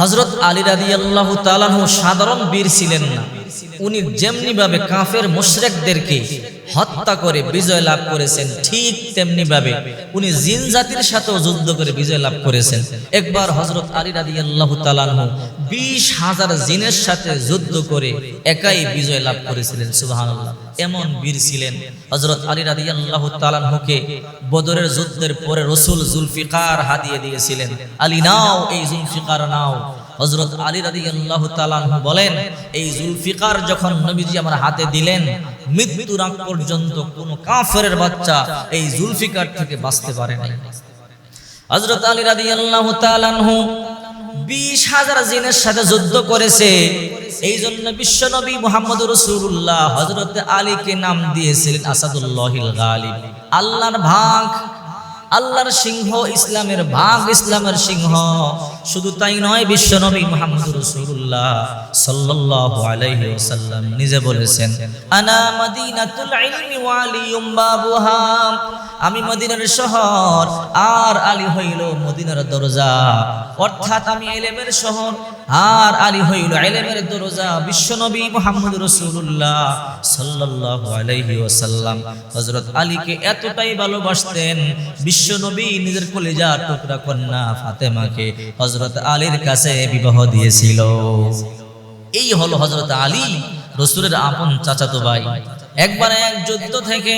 হজরত আলী রাদি আল্লাহ তালাহু সাধারণ বীর ছিলেন না। উনি যেমনি ভাবে কাফের মুশরেকদেরকে হত্যা করে বিজয় লাভ করেছেন, ঠিক তেমনি ভাবে উনি জিন জাতির সাথেও যুদ্ধ করে বিজয় লাভ করেছেন। একবার হজরত আলী রাদি আল্লাহ তালাহু বিশ হাজার জিনের সাথে যুদ্ধ করে একাই বিজয় লাভ করেছিলেন সুবাহান এমন বীর ছিলেন হজরত আলী রাদি আল্লাহ তালাহুকে বদরের যুদ্ধের পরে রসুল জুলফিকার হাতিয়ে দিয়েছিলেন, আলী নাও এই জুলফিকার নাও। হজরত আলী রাদি আল্লাহ বলেন, এই জুলফিকার যখন নবীজি আমার হাতে দিলেন, মৃত্যুর আগ পর্যন্ত কোন কাফের বাচ্চা এই জুলফিকার থেকে বাঁচতে পারে নাই। হজরত আলী রাদি আল্লাহ তালাহু বিশ হাজার জিনের সাথে যুদ্ধ করেছে। এই জন্য বিশ্ব নবী মোহাম্মদ রসুল্লাহ হজরত আলীকে নাম দিয়েছিলেন আসাদুল্লাহিল গালিব। আল্লাহর ভাগ আল্লাহর সিংহ ইসলামের ভাগ ইসলামের সিংহ। শুধু তাই নয়, বিশ্ব নবী মোহাম্মদ রসুল্লাহ সাল্লাল্লাহু আলাইহি ওয়াসাল্লাম নিজে বলেছেন, আনা মাদিনাতুল ইলমি ওয়া আলিয়ুম বাবুহা। আমি মদিনার শহর, আর আলী হইল মদিনার দরজা। অর্থাৎ আমি এলেমের শহর আর আলী হইল এলেমের দরজা বিশ্বনবী মোহাম্মদ রসুল্লাহ সাল্লাল্লাহু আলাইহি ওয়াসাল্লাম। হজরত আলীকে এতটাই ভালোবাসতেন, বিশ্বনবী নিজের কলিজা টুকরা কন্যা ফাতেমাকে হজরত আলীর কাছে বিবাহ দিয়েছিল। এই হলো হজরত আলী, রসুলের আপন চাচাতো ভাই। একবার এক যুদ্ধ থেকে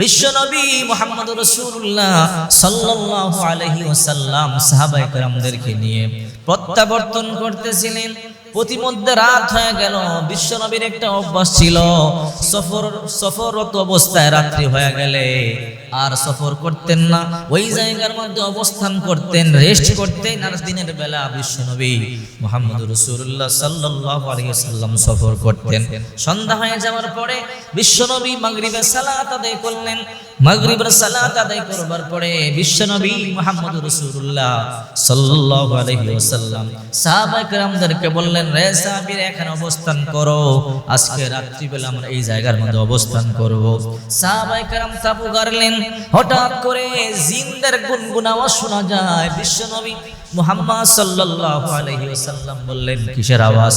বিশ্বনবী মোহাম্মদ রসুল্লাহ সাল্লাহ আলাইহি ওসাল্লাম সাহাবায়ে কেরামদেরকে নিয়ে প্রত্যাবর্তন করতেছিলেন। প্রতিমধ্যে রাত হয়ে গেল। বিশ্বনবীর একটা অভ্যাস ছিল। সফর, সফররত অবস্থায় রাত্রি হয়ে গেলে আর সফর করতেন না। ওই জায়গার মধ্যে অবস্থান করতেন, রেস্ট করতেন আর দিনের বেলা বিশ্বনবী মোহাম্মদ রসুল্লাহ সাল্লাল্লাহু আলাইহি ওয়াসাল্লাম সফর করতেন। সন্ধ্যা হয়ে যাওয়ার পরে বিশ্বনবী মাগরিবের সালাত আদায় করলেন। মাগরিবের সালাত আদায় করবার পরে বিশ্বনবী মুহাম্মদ রাসূলুল্লাহ সাল্লাল্লাহু আলাইহি ওয়াসাল্লাম সাহাবায়ে কেরামদেরকে বললেন রে সাহাবীর, এখানে অবস্থান করো। আজকে রাত্রিবেলা আমরা এই জায়গার মধ্যে অবস্থান করব। সাহাবাই কারাম তাবু গাড়লেন। হঠাৎ করে জিন্দার গুনগুন আওয়াজ শোনা যায়। বিশ্বনবী মুহাম্মদ সাল্লাল্লাহু আলাইহি ওয়াসাল্লাম বললেন, কিসের আওয়াজ?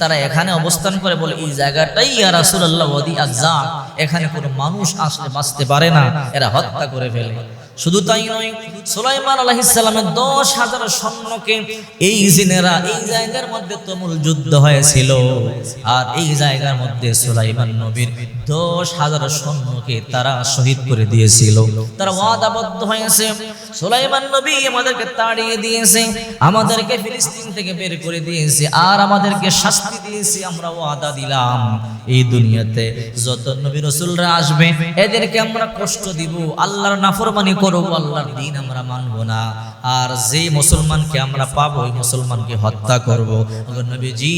তারা এখানে অবস্থান করে বলে, এই জায়গাটাই ওয়াদি আকজাক এখানে কোনো মানুষ আসলে বাঁচতে পারে না। এরা হত্যা করে ফেলে। শুধু তাই নয়, সুলাইমান আলাইহিস সালামের দশ হাজার সৈন্যকে এই জিনেরা এই জায়গার মধ্যে তুমুল যুদ্ধ হয়েছিল। আর এই জায়গার মধ্যে সুলাইমান নবীর দশ হাজার সৈন্যকে তারা শহীদ করে দিয়েছিল। তারা ওয়াদাবদ্ধ হয়েছে। সুলাইমান নবী আমাদেরকে তাড়িয়ে দিয়েছে, আমাদেরকে ফিলিস্তিন থেকে বের করে দিয়েছে, আর আমাদেরকে শাস্তি দিয়েছে, আমরা ওয়াদা দিলাম। এই দুনিয়াতে যত নবী রসুলরা আসবে, এদেরকে আমরা কষ্ট দিব, আল্লাহর নাফরমানি করব আল্লাহর দিন আমরা মানবো না। আর যে মুসলমানকে আমরা পাবো, ওই মুসলমানকে হত্যা নবীজি,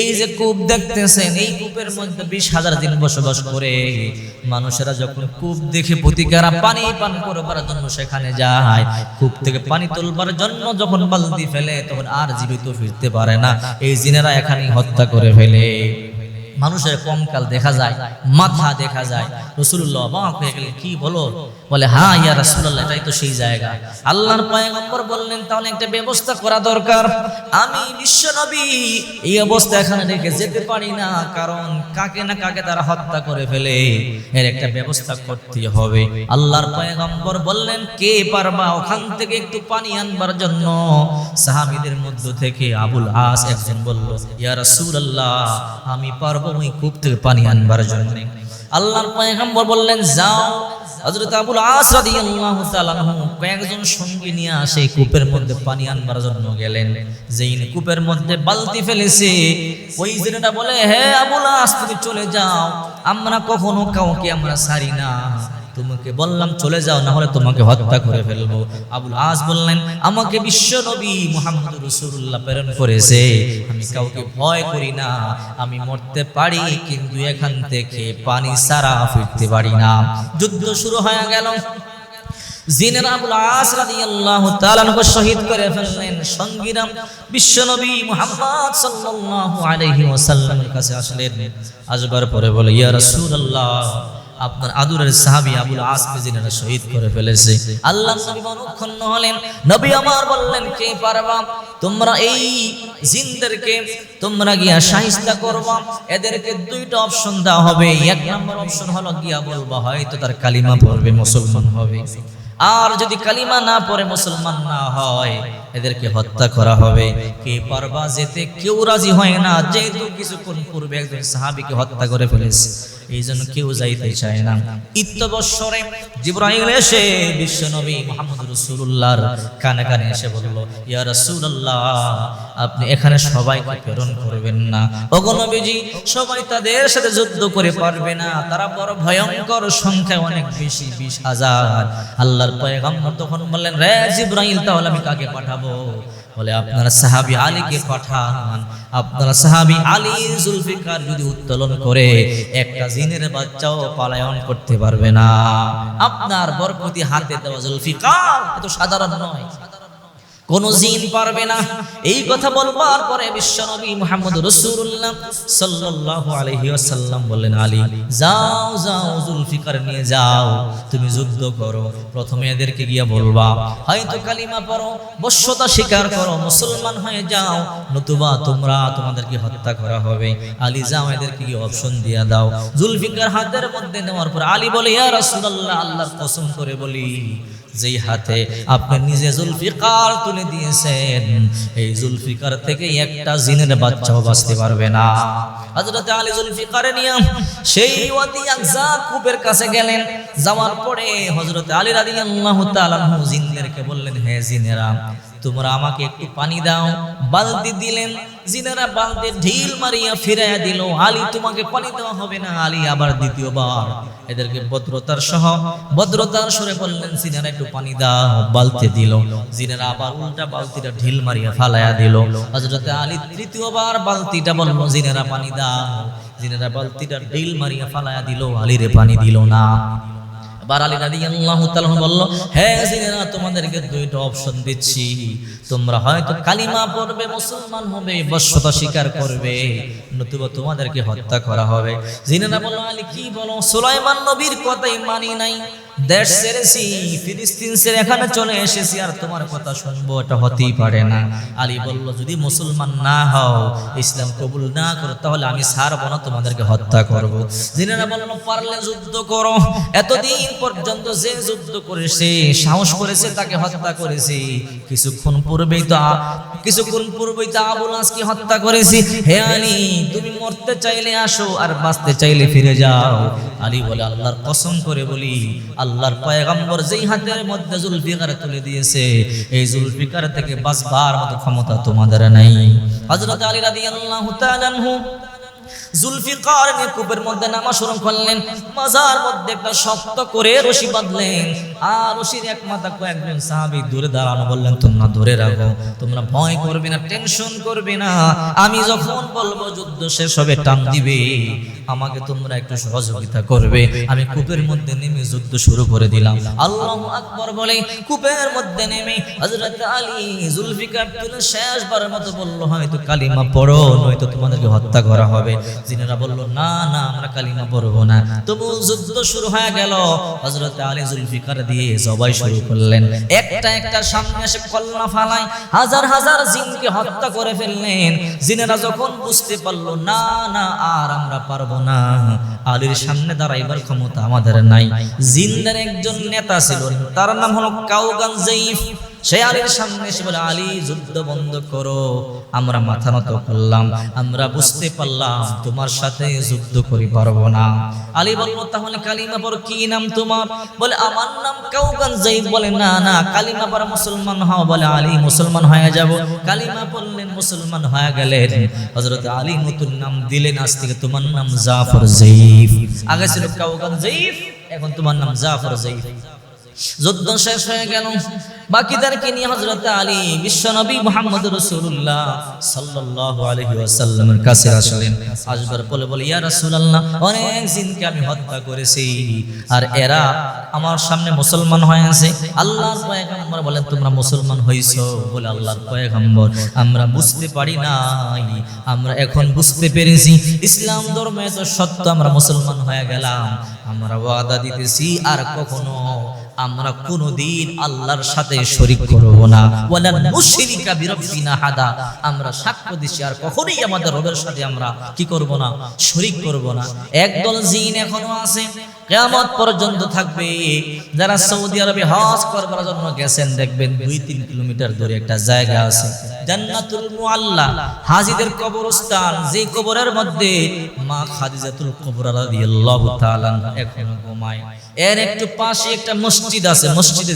এই যে কূপ দেখতেছেন, এই কূপের মধ্যে বিশ হাজার দিন বসবাস করে। মানুষেরা যখন কূপ দেখে প্রতিকারা পানি পান করবার জন্য সেখানে যায়, কূপ থেকে পানি তোলবার জন্য যখন বালতি ফেলে, তখন আর জীবিত ফিরতে পারে না। এই জিনেরা এখানেই হত্যা করে ফেলে। মানুষের কমকাল দেখা যায়, মাথা দেখা যায়। রসুল্লাহ কি বলো? বলে হ্যাঁ ইয়া রাসূলুল্লাহ, এটাই তো সেই জায়গা। আল্লাহর পয়গম্বর বললেন, তাহলে একটা ব্যবস্থা করা দরকার। আমি বিশ্ব নবী, এই অবস্থা এখানে রেখে যেতে পারি না, কারণ কাকে না কাকে তারা হত্যা করে ফেলে, এর একটা ব্যবস্থা করতে হবে। আল্লাহর পয়গম্বর বললেন, কে পারবা ওখান থেকে একটু পানি আনবার জন্য? সাহাবীদের মধ্য থেকে আবুল আস একজন বলল, ইয়া রাসূলুল্লাহ, আমি পারব ওই কূপ থেকে পানি আনবার জন্য। আল্লাহর পয়গম্বর বললেন, যাও হযরত আবুল আস রাদিয়াল্লাহু তাআলা কয়েকজন সঙ্গী নিয়ে আসে কূপের মধ্যে পানি আনবার জন্য গেলেন। যেই কূপের মধ্যে বালতি ফেলেছে। ওই জেনেটা বলে, হে আবুল আস, তুমি চলে যাও। আমরা কখনো কাউকে আমরা সারি না। তোমাকে বললাম চলে যাও, না হলে তোমাকে হত্যা করে ফেলব। আবুল আস বললেন, আমাকে বিশ্ব নবী মোহাম্মদ রসুল্লাহ প্রেরণ করেছে। আমি কাউকে ভয় করি না, আমি মরতে পারি, কিন্তু এখান থেকে পানি সারা ফিরতে পারি না। যুদ্ধ শুরু হয়ে গেল। আসবার পরে বলে, ইয়া রাসূলুল্লাহ আপনার আদুরের সাহাবী আবুল আসকে জিনেরা শহীদ করে ফেলেছে। আল্লাহ নবী অনুক্ষণ হলেন। নবী আমার বললেন, কে পারবা? তোমরা এই জিনদেরকে তোমরা গিয়া সাহিস্তা করবা। এদেরকে দুইটা অপশন দেওয়া হবে। এক নম্বর অপশন হলো, গিয়া বলবা, হয়তো তার কালিমা পড়বে, মুসলমান হবে। আর যদি কালিমা না পড়ে, মুসলমান না হয় এদেরকে হত্যা করা হবে। কে পারবা যেতে? কেউ রাজি হয় না। যেহেতু কিছুক্ষণ পূর্বে একজন সাহাবীকে হত্যা করে ফেলেছে এই জন্য কেউ যাইতে চায় না। ইত্যবৎসরে জিব্রাইল এসে বিশ্ব নবী মোহাম্মদ রসুল্লাহর কানে কানে এসে বলল, ইয়া রাসূলুল্লাহ, আপনি এখানে সবাইকে প্রেরণ করবেন না। ওগো নবীজি, সবাই তাদের সাথে যুদ্ধ করে পারবে না। তারা বড় ভয়ঙ্কর সংখ্যা অনেক বেশি, বিশ হাজার। আল্লাহর পয়গম্বর তখন বললেন, রে জিব্রাইল, তাহলে আমি কাকে পাঠাবো? বলে, আপনারা সাহাবি আলীকে পাঠান। আপনারা সাহাবি আলী জুলফিকার যদি উত্তোলন করে, একটা জিনের বাচ্চাও পালায়ন করতে পারবে না। আপনার বরকতি হাতে দেওয়া জুলফিকার এত সাধারণ নয়। কোন জিন পারবে না। এই কথা বলবার পরে বিশ্বনবী মুহাম্মদ রাসূলুল্লাহ সাল্লাল্লাহু আলাইহি ওয়াসাল্লাম বললেন, আলী, যাও যাও, জুলফিকার নিয়ে যাও। তুমি যুদ্ধ করো। প্রথমে এদেরকে গিয়া বলবা, হয়তো কালিমা পড়ো, বশ্যতা স্বীকার করো, মুসলমান হয়ে যাও, নতুবা তোমরা তোমাদেরকে হত্যা করা হবে। আলী, যাও, এদেরকে গিয়ে অপশন দিয়া দাও। জুলফিকার হাতের মধ্যে নেওয়ার পর আলী বলে, ইয়া রাসূলুল্লাহ, আল্লাহর কসম করে বলি যেই হাতে আপনি নিজে জুলফিকার তুলে দিয়েছেন, এই জুলফিকার থেকে একটা জিনের বাচ্চাও বাঁচতে পারবে না। হজরতে আলী জুলফিকারে নিয়ে সেই ওয়াদি কাছে গেলেন, যাওয়ার পরে হজরত আলী বললেন, হে জিনেরা তোমরা আমাকে একটু পানি দাও। বালতি দিলেন। জিনারা বালতি ঢিল মারিয়া ফিরাইয়া দিল। আলী, তোমাকে পানি দেওয়া হবে না। আলী আবার দ্বিতীয়বার এদেরকে ভদ্রতার সহ ভদ্রতার সরে বললেন, জিনেরা একটু পানি দাও। বালতি দিল। জিনেরা আবার উল্টা বালতিটা ঢিল মারিয়া ফালাইয়া দিল। হযরতে আলী তৃতীয়বার বালতিটা বলল, জিনেরা পানি দাও। জিনেরা বালতিটা ঢিল মারিয়া ফালাইয়া দিল। আলীরে পানি দিল না। তোমাদেরকে তোমরা হয়তো কালিমা পড়বে, মুসলমান হবে বশ্যতা স্বীকার করবে, নতুবা তোমাদেরকে হত্যা করা হবে। জিনেরা বলল, আলী, কি বলো? সুলাইমান নবীর কথাই মানি নাই। দেশ ছেড়েছি, ফিলিস্তিন ছেড়ে এখানে চলে এসেছি, আর তোমার কথা শুনব, এটা হতেই পারে না। আলী বলল, যদি মুসলমান না হও, ইসলাম কবুল না করো, তাহলে আমি ছাড়বো না, তোমাদেরকে হত্যা করব। জিনেরা বলল, পারলে যুদ্ধ করো। এতদিন পর্যন্ত যে যুদ্ধ করেছে, সাহস করেছে, তাকে হত্যা করেছে। কিছুক্ষণ পূর্বেই তো কিছুক্ষণ পূর্বেই তো আবুল আজকে হত্যা করেছি, হে আলী, তুমি মরতে চাইলে আসো আর বাঁচতে চাইলে ফিরে যাও। আলী বলে, আল্লাহর কসম করে বলি, আল্লাহর পয়গম্বর যেই হাতের মধ্যে জুলফিকার তুলে দিয়েছে, এই জুলফিকার থেকে বাঁচবার মতো ক্ষমতা তোমাদের নাই। হযরত আলী রাদিয়াল্লাহু তাআলা আনহু জুলফিকার কূপের মধ্যে নামা শুরু করলেন। মাজার মধ্যে একটা শক্ত করে রশি বাঁধলেন। আর রশির এক মাথা কয়েকজন সাহাবি দূরে দাঁড়ানো বললেন, তোমরা ধরে রাখো, তোমরা ভয় করবে না, টেনশন করবে না। আমি যখন বলব, যুদ্ধ শেষ হবে, টান দিবে। আমাকে তোমরা একটু সহযোগিতা করবে। আমি কূপের মধ্যে নেমে যুদ্ধ শুরু করে দিলাম। আল্লাহু আকবার বলে, কূপের মধ্যে নেমে হযরত আলী জুলফিকার তুলে শেষবারের মতো বলল, হয়তো কালিমা পড়ো, নয়তো তোমাদেরকে হত্যা করা হবে। জিনেরা বলল, না না, আমরা কালিমা পড়ব না। তবু যুদ্ধ শুরু হয়ে গেল। হযরত আলী জুলফিকার দিয়ে সবাই শুরু করলেন। একটা একটা সামনে এসে কল্লা ফালাই হাজার হাজার জিনকে হত্যা করে ফেললেন। জিনেরা যখন বুঝতে পারল, না না, আর আমরা পারব না। আলীর সামনে দাঁড়াইবার ক্ষমতা আমাদের নাই। জিন্দার একজন নেতা ছিল তার নাম হলো কাউগান জয়ীফ। সে আলীর সামনে এসে বলে, আলী, যুদ্ধ বন্ধ করো। আমরা মাথা নত করলাম। আমরা বুঝতে পারলাম তোমার সাথে যুদ্ধ করি, পারব না। আলী বলব তাহলে কালিমা পর কি নাম তোমার? বলে, আমার নাম যাই বলে, না না, কালিমা পর মুসলমান হও। বলে, আলী, মুসলমান হয়ে যাব। কালিমা পড়লেন, মুসলমান হয়ে গেলেন। হযরত আলী নতুন নাম দিলেন, আজ থেকে তোমার নাম জাফর জয়ীফ আগে ছিল কাউকান জয়ীফ এখন তোমার নাম জাফর জাইদ যুদ্ধ শেষ হয়ে গেল। বাকিদেরকে নিয়ে হযরত আলী বিশ্বনবী মুহাম্মদ সাল্লাল্লাহু আলাইহি ওয়াসাল্লামের কাছে আসলেন। আসবার বলে বলে, ইয়া রাসূলুল্লাহ, অনেক জিনকে আমি হত্যা করেছি। আর এরা আমার সামনে মুসলমান হয়ে আছে। আল্লাহর পয়গম্বর তোমরা মুসলমান হইছো? বলে, আল্লাহর পয়গম্বর, আমরা বুঝতে পারি নাই। আমরা এখন বুঝতে পেরেছি, ইসলাম ধর্মে তো সত্য, আমরা মুসলমান হয়ে গেলাম। আমরা ওয়াদা দিতেছি, আর কখনো আমরা কোনোদিন আল্লাহর সাথে শরিক করব না। ওয়ালা বিরব্বিনা হাদা। আমরা সাক্ষ্য দিছি আর কখনোই আমাদের রবের সাথে আমরা কি করব না, শরিক করব না। একদল জিন এখনও আছে কিয়ামত পর্যন্ত থাকবে। যারা সৌদি আরবে হজ করবার জন্য গেছেন, দেখবেন দুই তিন কিলোমিটার দূরে একটা জায়গা আছে। হাজিদের কবরস্থান। যে কবরের মধ্যে মা ঘুমায়। এর একটু পাশে একটা মসজিদ আছে, মসজিদে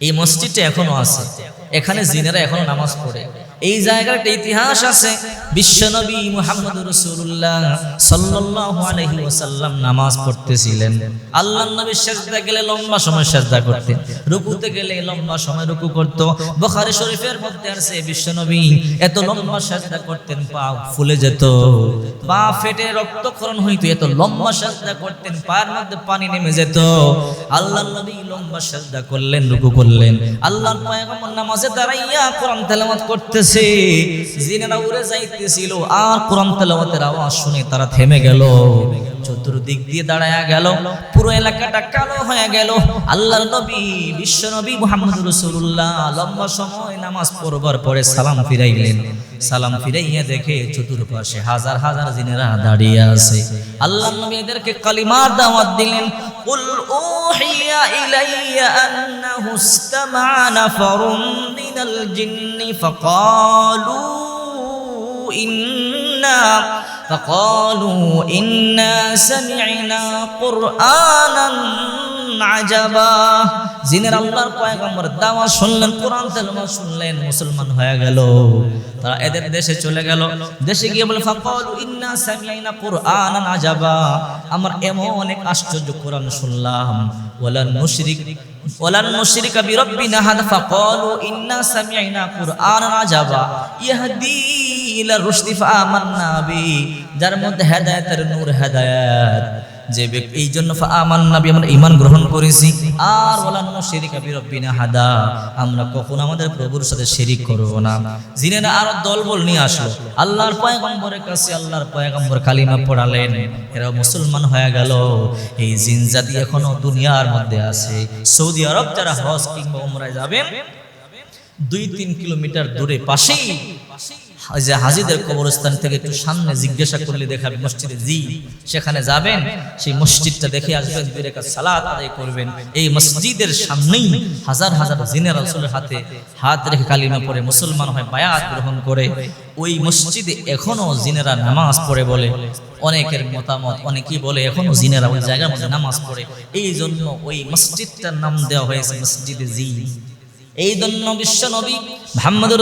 এই মসজিদটা এখনও আছে। এখানে জিনেরা এখনও নামাজ পড়ে। এই জায়গার একটা ইতিহাস আছে। বিশ্বনবী মুহাম্মদ রাসূলুল্লাহ সাল্লাল্লাহু আলাইহি ওয়াসাল্লাম নামাজ পড়তেছিলেন। আল্লাহর নবী সিজদা গেলে লম্বা সময় সিজদা করতেন। রুকুতে গেলে লম্বা সময় রুকু করত। বুখারী শরীফের মধ্যে আছে বিশ্বনবী এত লম্বা সিজদা করতেন, পা ফুলে যেত। পা ফেটে রক্তক্ষরণ হইতো, এত লম্বা সিজদা করতেন, পায়ের মধ্যে পানি নেমে যেত। আল্লাহর নবী লম্বা সিজদা করলেন, রুকু করলেন। পয়গম্বর নামাজে দাঁড়াইয়া কোরআন তেলাওয়াত করতেছে। জিনেরা উড়ে যাইতেছিল আর কোরআন তেলাওয়াতের আওয়াজ শুনে তারা থেমে গেল চতুর্দিক দিয়ে দাঁড়ায়া গেল পুরো এলাকাটা কালো হয়ে গেল আল্লাহর নবী বিশ্ব নবী মুহাম্মদ রাসূলুল্লাহ লম্বা সময় নামাজ পড়বার পরে সালাম ফিরাইলেন সালাম ফিরাইয়া দেখে চতুর্পাশে হাজার হাজার জিনেরা দাঁড়িয়ে আছে আল্লাহর নবী এদেরকে কালিমার দাওয়াত দিলেন قل أوحي إلي أنه استمع نفر من الجن فقالوا إنا فقالوا إنا سمعنا قرآنا আজাবা জিনের আল্লাহর দাওয়া শুনলেন, কোরআন শুনলেন, মুসলমান হয়ে গেল। তারা এদের দেশে চলে গেল। দেশে গিয়ে বলে ইন্না আজাবা। আমার এমন অনেক আশ্চর্য কোরআন শুনলাম। ওয়ালা ফাকালু ইন্না আজাবা। ইয়াহদি ইলা রুশদি বি। যার মধ্যে হেদায়েতের নূর হেদায়েত। যে ব্যক্তি এই জন্য আমান আমরা ইমান গ্রহণ করেছি। আর ওলান্ন শিরিকা বিরব্বিনা হাদা। আমরা কখন আমাদের প্রভুর সাথে শিরিক করব না। জিনেরা আরও দলবল নিয়ে আসলো, আল্লাহর পয়গম্বরের কাছে আল্লাহর পয়গম্বর কালিমা পড়ালেন। এরা মুসলমান হয়ে গেল। এই জিন জাতি এখনও দুনিয়ার মধ্যে আছে। সৌদি আরব যারা হজ কিংবা উমরায় যাবেন, দুই তিন কিলোমিটার দূরে পাশেই যে হাজিদের কবরস্থান থেকে একটু সামনে জিজ্ঞাসা করলে দেখাবে মসজিদে জি সেখানে যাবেন সেই মসজিদটা দেখে আসবেন সালাত আদায় করবেন। এই মসজিদের সামনেই হাজার হাজার জিনের রাসূলের হাতে হাত রেখে কালিমা পড়ে মুসলমান হয় বায়াত গ্রহণ করে ওই মসজিদে এখনও জিনেরা নামাজ পড়ে বলে। অনেকের মতামত অনেকেই বলে এখনও জিনেরা ওই জায়গার মধ্যে নামাজ পড়ে। এই জন্য ওই মসজিদটার নাম দেওয়া হয়েছে মসজিদে জি। এই জন্য বিশ্ব নবী মোহাম্মদ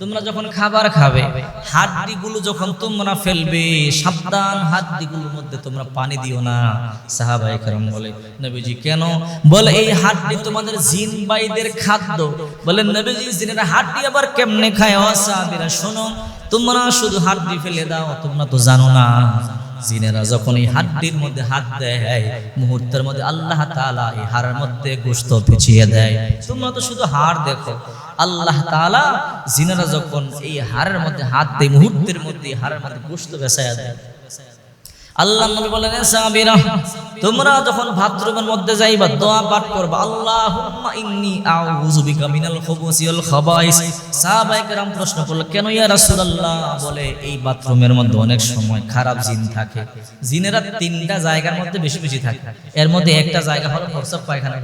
তোমরা যখন খাবার খাবে, হাড্ডিগুলো যখন তোমরা ফেলবে, সাবধান হাড্ডিগুলোর মধ্যে তোমরা পানি দিও না। সাহাবায়ে কেরাম বলে, নবীজি, কেন? বলে, এই হাড্ডি তোমাদের জিন বাইদের খাদ্য। বলেন নবীজি, জিনের হাড্ডি আবার কেমনে খায়? ও সাহাবীরা, শোনো, তোমরা শুধু হাড্ডি ফেলে দাও, তোমরা তো জানো না। জিনেরা যখন এই হাড্ডির মধ্যে হাত দেয় মুহূর্তের মধ্যে আল্লাহ তালা এই হাড়ের মধ্যে গোস্ত পিছিয়ে দেয়। তোমরা তো শুধু হাড় দেখো। আল্লাহ তালা জিনেরা যখন এই হাড়ের মধ্যে হাত দেয়, মুহূর্তের মধ্যে হাড়ের মধ্যে গোস্ত বেসায় দেয়। আল্লাহ নবী বলেন সাবিরা তোমরা যখন বাথরুমের মধ্যে যাইবা, দোয়া পাঠ করবা, আল্লাহুম্মা ইন্নী আউযু বিকা মিনাল খুবুসি ওয়াল খাবাইস। সাহাবায়ে কেরাম প্রশ্ন করল কেন ইয়া রাসূলুল্লাহ? বলে, এই বাথরুমের মধ্যে অনেক সময় খারাপ জিন থাকে। জিনেরা তিনটা জায়গার মধ্যে বেশি বেশি থাকে। এর মধ্যে একটা জায়গা হলো প্রস্রাব পায়খানা।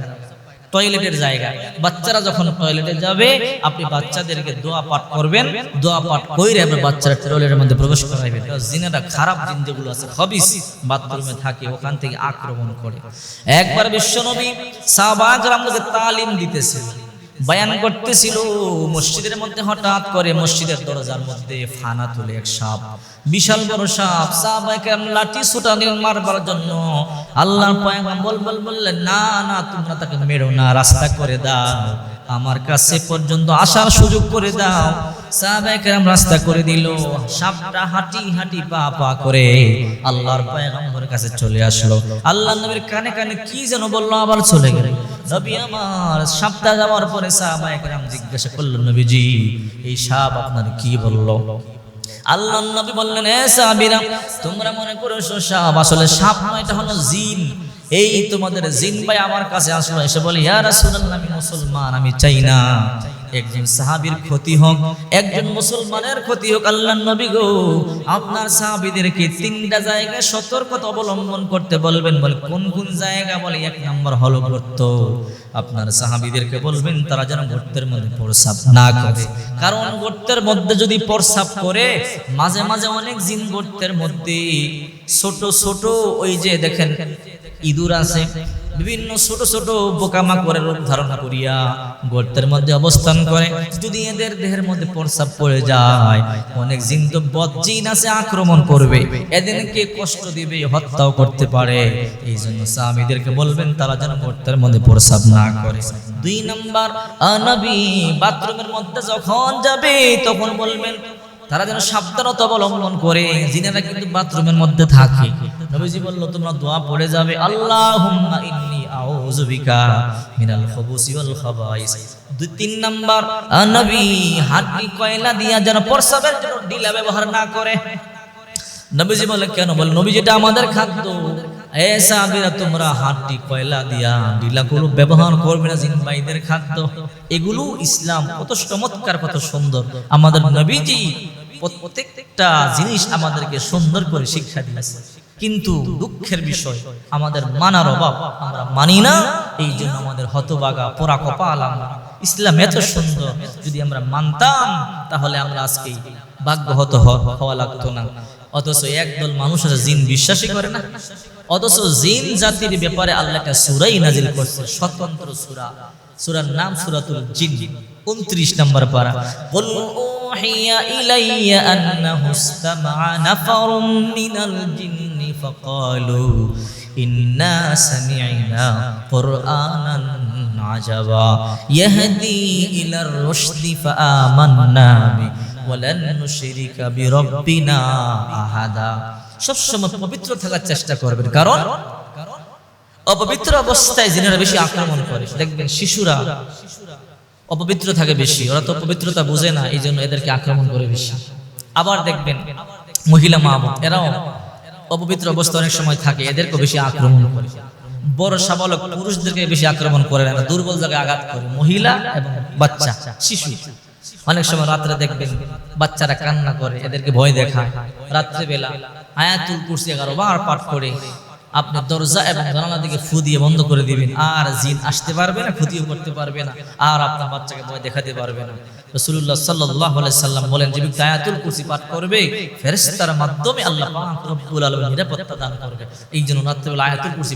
টয়লেটের জায়গা। বাচ্চারা যখন টয়লেটে যাবে, আপনি বাচ্চাদেরকে দোয়া পাঠ করবেন। দোয়া পাঠ করে আপনি বাচ্চারা টয়লেটের মধ্যে প্রবেশ করাইবেন জিনেটা খারাপ জিন যেগুলো আছে, হবিস, বাথরুমে থাকে, ওখান থেকে আক্রমণ করে। একবার বিশ্বনবী সাহাবাগরামকে তালিম দিতেছে বয়ান করতেছিল, মসজিদের মধ্যে হঠাৎ করে মসজিদের দরজার মধ্যে ফানা তুলে এক সাপ, বিশাল বড় সাপ। সাহাবায়ে লাঠি ছুটানি মারবার জন্য আল্লাহর বল বললেন, না না, তোমরা তাকে মেরো না, রাস্তা করে দাও। আমার কাছে পর্যন্ত আসার সুযোগ করে দাও। সাহাবায়ে রাস্তা করে দিল। সাপটা হাঁটি হাঁটি, পা পা করে আল্লাহর পয়গম্বরের কাছে চলে আসলো। আল্লাহ নবীর কানে কানে কি যেন বলল, আবার চলে গেল। নবী আমার সাপটা যাওয়ার পরে সাহাবায়ে কেরাম জিজ্ঞাসা করল নবীজি, এই সাপ আপনার কি বলল? আল্লাহ নবী বললেন, এ সাহাবীরা, তোমরা মনে করছ সাপ আসলে সাপ নয়, এটা হলো জিন। এই তোমাদের জিন ভাই আমার কাছে আসলো, এসে বলে, ইয়া রাসূলুল্লাহ, আমি মুসলমান, আমি চাই না। একজন সাহাবীর ক্ষতি হোক, একজন মুসলমানের ক্ষতি হোক আল্লাহ নবী গো, আপনার সাহাবিদেরকে তিনটা জায়গায় সতর্কতা অবলম্বন করতে বলবেন, বলে কোন কোন জায়গা বলে এক নম্বর হলো গর্ত। আপনার সাহাবিদেরকে বলবেন, তারা যেন গর্তের মধ্যে প্রসাব না করে। কারণ গর্তের মধ্যে যদি প্রসাব করে, মাঝে মাঝে অনেক জিন গর্তের মধ্যে ছোট ছোট ওই যে দেখেন ইঁদুর আছে বিভিন্ন ছোট ছোট পোকামাকড়ের রূপ ধারণ করিয়া গর্তের মধ্যে অবস্থান করে। যদি এদের দেহের মধ্যে প্রসাব পড়ে যায়, অনেক জিন তো বজ্জিন আছে, আক্রমণ করবে। এদেরকে কষ্ট দিবে, হত্যাও করতে পারে। এই জন্য স্বামীদেরকে বলবেন, তারা যেন গর্তের মধ্যে প্রসাব না করে। দুই নাম্বার, আনবী বাথরুমের মধ্যে যখন যাবে, তখন বলবেন, তারা যেন সাবধানতা অবলম্বন করে। জিনেরা কিন্তু বাথরুমের মধ্যে থাকে নবীজি বলল, তোমরা দোয়া পড়ে যাবে। আল্লাহুম্মা ইন্নী আউযু বিকা মিনাল খুবুসি ওয়াল খাবাইস। দুই তিন নাম্বার নবী হাড্ডি কয়লা দিয়া যেন প্রসাবের জন্য ডিলা ব্যবহার না করে। নবীজি বলে, কেন? বল নবী যেটা আমাদের খাদ্য। এ সাহাবীরা, তোমরা হাড্ডি কয়লা দিয়া ডিলাগুলো ব্যবহার করবে না, জিনবাইদের খাদ্য। এগুলো ইসলাম কত চমৎকার, কত সুন্দর। আমাদের নবীজি প্রত্যেকটা জিনিস আমাদেরকে সুন্দর করে শিক্ষা দিয়েছে। কিন্তু দুঃখের বিষয় আমাদের মানার অভাব আমরা মানি না এই জন্য আমাদের হতবাগা পোড়া কপাল আমরা ইসলাম এত সুন্দর যদি আমরা মানতাম তাহলে আমরা আজকে ভাগ্যহত হ- হওয়া লাগতো না অথচ একদল মানুষের জিন বিশ্বাসই করে না অথচ জিন জাতির ব্যাপারে আল্লাহ একটা সুরাই নাজিল করছে স্বতন্ত্র সুরা সুরার নাম সুরাতুল জিন উনত্রিশ নম্বর পারা قل أوحي إلي أنه استمع نفر من الجن فقالوا إنا سمعنا قرآنا عجبا يهدي إلى الرشد فآمنا به ولن نشرك بربنا أحدا সবসময় পবিত্র থাকার চেষ্টা করবেন কারণ অপবিত্র অবস্থায় জিনেরা বেশি আক্রমণ করে দেখবেন শিশুরা অপবিত্র থাকে বেশি ওরা তো পবিত্রতা বুঝে না এই জন্য এদেরকে আক্রমণ করে বেশি আবার দেখবেন মহিলা মা বোন এরাও অপবিত্র অবস্থা অনেক সময় থাকে এদেরকে বেশি আক্রমণ করে। বড় সাবালক পুরুষদেরকে বেশি আক্রমণ করে না, দুর্বল জায়গায় আঘাত করে। মহিলা এবং বাচ্চা, শিশু। অনেক সময় রাত্রে দেখবেন বাচ্চারা কান্না করে, এদেরকে ভয় দেখায়। রাত্রে বেলা আয়াতুল কুরসি এগারো বার পাঠ করে, আপনি দরজা এবং জানালা দিকে ফু দিয়ে বন্ধ করে দিবেন। আর জিন আসতে পারবে না, ক্ষতিও করতে পারবে না, আর আপনার বাচ্চাকে ভয় দেখাতে পারবে না। রসুল্লাহ সাল্লাহ সাল্লাম বলেন, যে ব্যক্তি আয়াতুল পাঠ করবে, ফেরেশতার মাধ্যমে আল্লাহ নিরাপত্তা দান করবে। এই জন্য